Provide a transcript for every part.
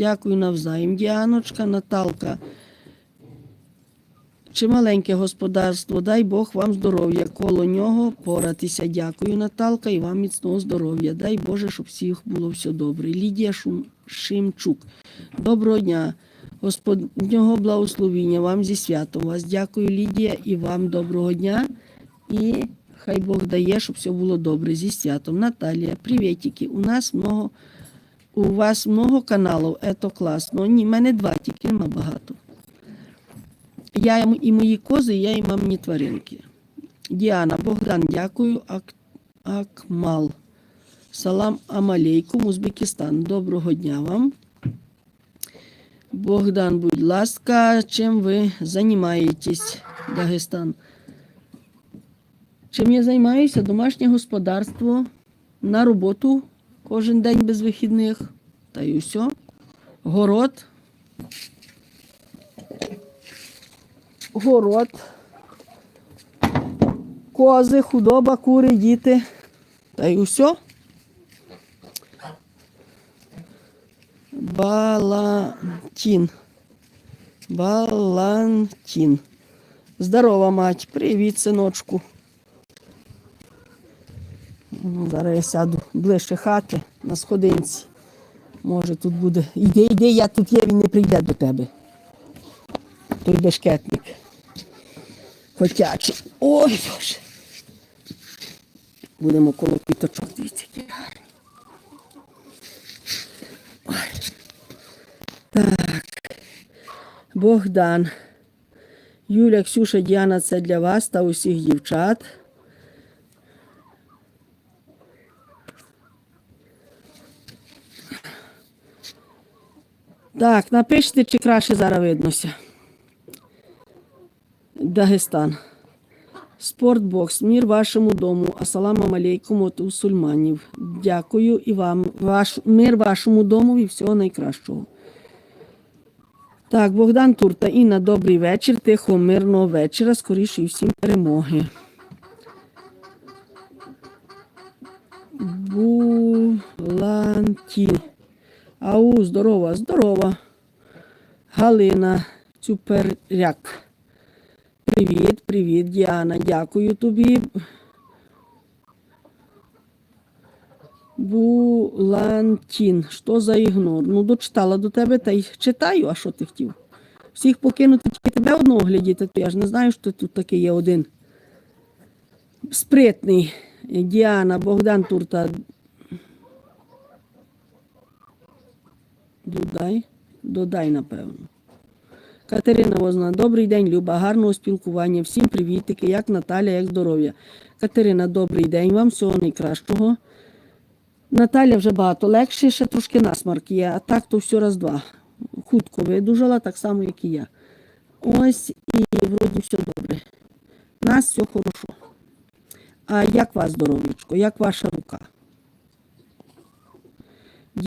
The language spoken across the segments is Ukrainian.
Дякую навзаєм. Діаночка, Наталка. Чималеньке господарство, дай Бог вам здоров'я. Коло нього поратися. Дякую, Наталка, і вам міцного здоров'я. Дай Боже, щоб всіх було все добре. Лідія Шум... Шимчук. Доброго дня. Господнього благословіння вам зі святом вас. Дякую, Лідія, і вам доброго дня. І хай Бог дає, щоб все було добре зі святом. Наталія, привітики. У нас много, у вас много каналів, це класно. Ні, в мене два, тільки нема багато. Я і мої кози, я і мамні тваринки. Діана, Богдан, дякую. Ак... Акмал. Салам амалейкум, Узбекистан. Доброго дня вам. Богдан, будь ласка, чим ви займаєтесь, Дагестан? Чим я займаюся? Домашнє господарство на роботу кожен день без вихідних. Та й усе. Город. Город. Кози, худоба, кури, діти. Та й усе. Балантін. Балантін. Здорова, мать. Привіт, синочку. Ну, Зараз я сяду ближче хати на сходинці. Може, тут буде. Іди, іди, я тут є, він не прийде до тебе. Той бешкетник. Хотячий. Ой, Боже. Будемо коло квіточок. Дивіться, які гарні. Ой. Так. Богдан. Юля, Ксюша, Діана, це для вас та усіх дівчат. Так, напишіть, чи краще зараз виднося. Дагестан. Спортбокс. Мір вашому дому. Асалам алейкум от мусульманів. Дякую і вам. Ваш, мир вашому дому і всього найкращого. Так, Богдан Турта. Інна, добрий вечір. Тихо, мирного вечора. Скоріше і всім перемоги. Буланті. Ау, здорова, здорова. Галина Цюперяк. Привіт, привіт, Діана. Дякую тобі. Булантін. Що за ігнор? Ну, дочитала до тебе та й читаю, а що ти хотів? Всіх покинути тільки тебе одного глядіти, то я ж не знаю, що тут такий є один. Спритний. Діана, Богдан Турта. Додай, додай, напевно. Катерина Возна, добрий день, Люба, гарного спілкування. Всім привітики, як Наталя, як здоров'я. Катерина, добрий день, вам всього найкращого. Наталя вже багато легше, ще трошки насмарк є, а так то все раз два. Хутко видужала, так само, як і я. Ось і вроді все добре. У Нас все хорошо. А як вас здоров'ячко? Як ваша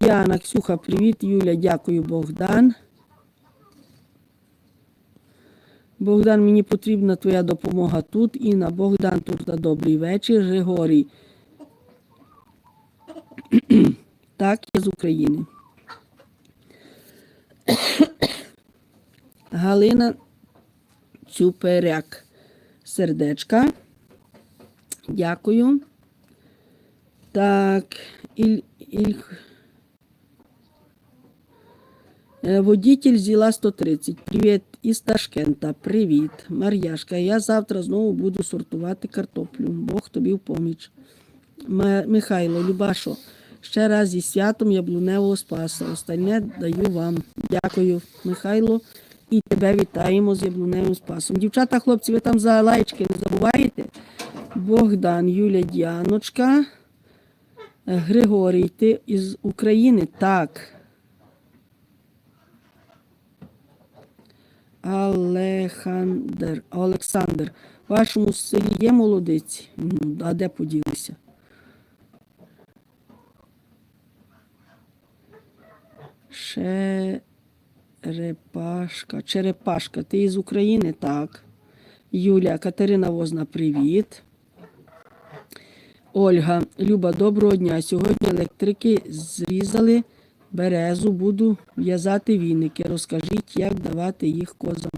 Діана, Ксюха, привіт. Юля, дякую, Богдан. Богдан, мені потрібна твоя допомога тут. Інна, Богдан, Турта, добрий вечір. Григорій. Так, я з України. Галина Цюперяк. Сердечка. Дякую. Так, Іль, Іль... Е, Водитель зіла 130. Привіт із Ташкента. Привіт. Мар'яшка. Я завтра знову буду сортувати картоплю. Бог тобі в поміч. Михайло, Любашо, ще раз зі святом яблуневого спаса. Остальне даю вам. Дякую, Михайло. І тебе вітаємо з яблуневим спасом. Дівчата, хлопці, ви там за лайчки не забуваєте? Богдан, Юля, Діаночка. Григорій, ти із України? Так. Алехандр, Олександр, в вашому селі є молодиці? Ну, а де поділися? Черепашка. Черепашка. Ти із України? Так. Юля, Катерина Возна, привіт. Ольга, Люба, доброго дня. Сьогодні електрики зрізали березу, буду в'язати віники. Розкажіть, як давати їх козам.